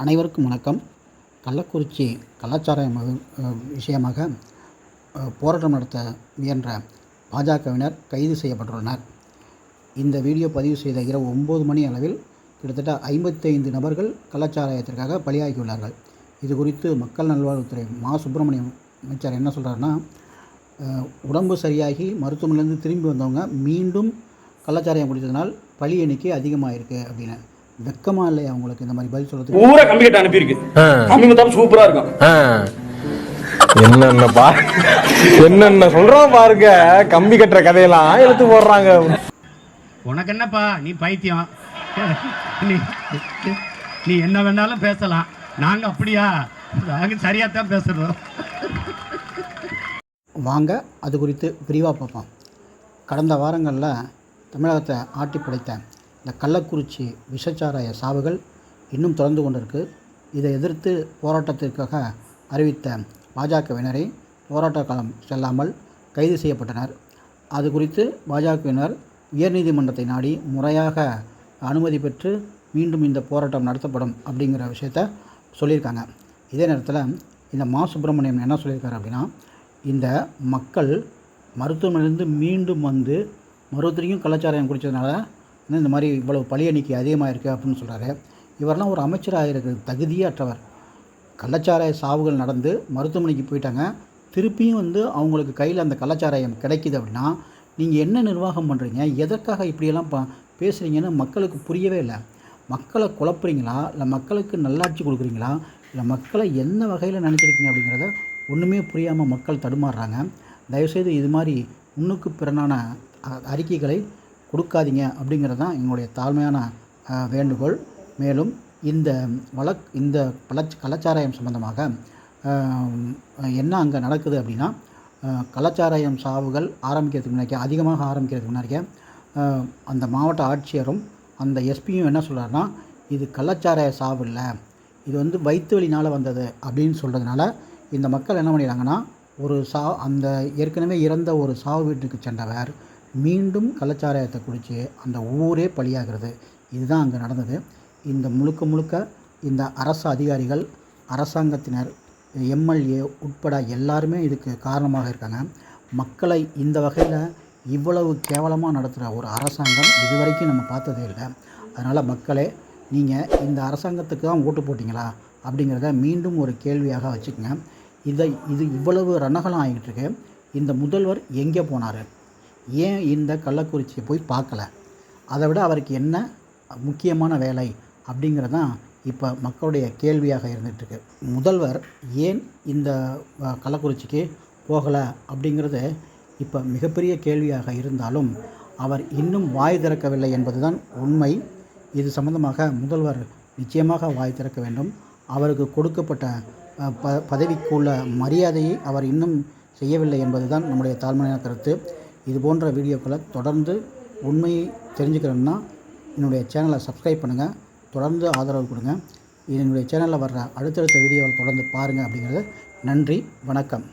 அனைவருக்கும் வணக்கம். கள்ளக்குறிச்சி கலாச்சார விஷயமாக போராட்டம் நடத்த முயன்ற பாஜகவினர் கைது செய்யப்பட்டுள்ளனர். இந்த வீடியோ பதிவு செய்த இரவு ஒம்பது மணி அளவில் கிட்டத்தட்ட ஐம்பத்தைந்து நபர்கள் கலாச்சாரத்திற்காக பலியாகியுள்ளார்கள். இது குறித்து மக்கள் நல்வாழ்வுத்துறை மா. சுப்பிரமணியம் அமைச்சர் என்ன சொல்கிறாருன்னா உடம்பு சரியாகி மருத்துவமனையிலேருந்து திரும்பி வந்தவங்க மீண்டும் கலாச்சாரம் குடித்ததினால் பலி எண்ணிக்கை அதிகமாக இருக்குது அப்படின்னு. வெக்கமாக இல்லை அவங்களுக்கு இந்த மாதிரி பதில் சொல்கிறதுக்கு பூரா கம்பி கட்ட அனுப்பியிருக்கு. கம்பி மொத்தம் சூப்பரா இருக்கும். என்னென்ன பா என்னென்ன சொல்றோம் பாருங்க. கம்பி கட்டுற கதையெல்லாம் எடுத்து போடுறாங்க. உனக்கு என்னப்பா? நீ பைத்தியம். நீ நீ என்ன வேணாலும் பேசலாம். நாங்க அப்படியா? நாங்க சரியா தான் பேசுறோம். வாங்க அது குறித்து விரிவாக பார்ப்போம். கடந்த வாரங்களில் தமிழகத்தை ஆட்டி படைத்த இந்த கள்ளக்குறிச்சி விஷச்சாராய சாவுகள் இன்னும் தொடர்ந்து கொண்டிருக்கு. இதை எதிர்த்து போராட்டத்திற்காக அறிவித்த பாஜகவினரை போராட்ட காலம் செல்லாமல் கைது செய்யப்பட்டனர். அது குறித்து பாஜகவினர் உயர்நீதிமன்றத்தை நாடி முறையாக அனுமதி பெற்று மீண்டும் இந்த போராட்டம் நடத்தப்படும் அப்படிங்கிற விஷயத்த சொல்லியிருக்காங்க. இதே நேரத்தில் இந்த மா. சுப்பிரமணியம் என்ன சொல்லியிருக்காரு அப்படின்னா இந்த மக்கள் மருத்துவமனையிலேருந்து மீண்டும் வந்து மருத்துவரையும் கலாச்சாரம் குடித்ததுனால இந்த மாதிரி இவ்வளவு பழி எண்ணிக்கை அதிகமாக இருக்குது அப்படின்னு சொல்கிறாரு இவரெல்லாம் ஒரு அமைச்சராக இருக்கிற தகுதியற்றவர். கள்ளச்சாராய சாவுகள் நடந்து மருத்துவமனைக்கு போயிட்டாங்க. திருப்பியும் வந்து அவங்களுக்கு கையில் அந்த கள்ளச்சாராயம் கிடைக்கிது அப்படின்னா நீங்கள் என்ன நிர்வாகம் பண்ணுறீங்க எதற்காக இப்படியெல்லாம் ப பேசுகிறீங்கன்னு மக்களுக்கு புரியவே இல்லை. மக்களை குழப்புறீங்களா? இல்லை மக்களுக்கு நல்லாட்சி கொடுக்குறீங்களா? இல்லை மக்களை எந்த வகையில் நினச்சிருக்கீங்க அப்படிங்கிறத ஒன்றுமே புரியாமல் மக்கள் தடுமாறுறாங்க. தயவுசெய்து இது மாதிரி முன்னுக்கு பிறனான அறிக்கைகளை கொடுக்காதீங்க அப்படிங்கிறது தான் எங்களுடைய தாழ்மையான வேண்டுகோள். மேலும் இந்த வழக் இந்த பழச் கலாச்சாரம் சம்பந்தமாக என்ன அங்கே நடக்குது அப்படின்னா கலாச்சாராயம் கலாச்சாரம் சாவுகள் ஆரம்பிக்கிறதுக்கு முன்னாடி அதிகமாக ஆரம்பிக்கிறதுக்கு முன்னாடி அந்த மாவட்ட ஆட்சியரும் அந்த எஸ்பியும் என்ன சொல்கிறாருன்னா இது கலாச்சாராய சாவு இல்லை. இது வந்து வயிற்று வலினால் வந்தது அப்படின்னு சொல்கிறதுனால இந்த மக்கள் என்ன பண்ணிடுறாங்கன்னா ஒரு சா அந்த ஏற்கனவே இறந்த ஒரு சாவு வீட்டுக்கு சென்றவர் மீண்டும் கள்ளச்சாராயத்தை குடித்து அந்த ஊரே பலியாகிறது. இதுதான் அங்கே நடந்தது. இந்த முழுக்க முழுக்க இந்த அரசு அதிகாரிகள் அரசாங்கத்தினர் எம்எல்ஏ உட்பட எல்லாருமே இதுக்கு காரணமாக இருக்காங்க. மக்களை இந்த வகையில் இவ்வளவு கேவலமாக நடத்துகிற ஒரு அரசாங்கம் இதுவரைக்கும் நம்ம பார்த்ததே இல்லை. அதனால் மக்களே நீங்கள் இந்த அரசாங்கத்துக்கு தான் ஓட்டு போட்டிங்களா? அப்படிங்கிறத மீண்டும் ஒரு கேள்வியாக வச்சுக்கோங்க. இதை இது இவ்வளவு ரணகலம் ஆகிட்டு இருக்கு. இந்த முதல்வர் எங்கே போனார்? ஏன் இந்த கள்ளக்குறிச்சியை போய் பார்க்கல? அதை விட அவருக்கு என்ன முக்கியமான வேலை அப்படிங்கிறது தான் இப்போ மக்களுடைய கேள்வியாக இருந்துகிட்ருக்கு முதல்வர் ஏன் இந்த கள்ளக்குறிச்சிக்கு போகலை அப்படிங்கிறது இப்போ மிகப்பெரிய கேள்வியாக இருந்தாலும் அவர் இன்னும் வாய் திறக்கவில்லை என்பதுதான் உண்மை. இது சம்பந்தமாக முதல்வர் நிச்சயமாக வாய் திறக்க வேண்டும். அவருக்கு கொடுக்கப்பட்ட ப பதவிக்குள்ள மரியாதையை அவர் இன்னும் செய்யவில்லை என்பதுதான் நம்முடைய தாழ்மையான கருத்து. இது போன்ற வீடியோக்களை தொடர்ந்து உண்மையை தெரிஞ்சுக்கணும்னா என்னுடைய சேனலை சப்ஸ்கிரைப் பண்ணுங்கள் தொடர்ந்து ஆதரவு கொடுங்க. என்னுடைய சேனலில் வர்ற அடுத்தடுத்த வீடியோவை தொடர்ந்து பாருங்கள் அப்படிங்கிறது. நன்றி வணக்கம்.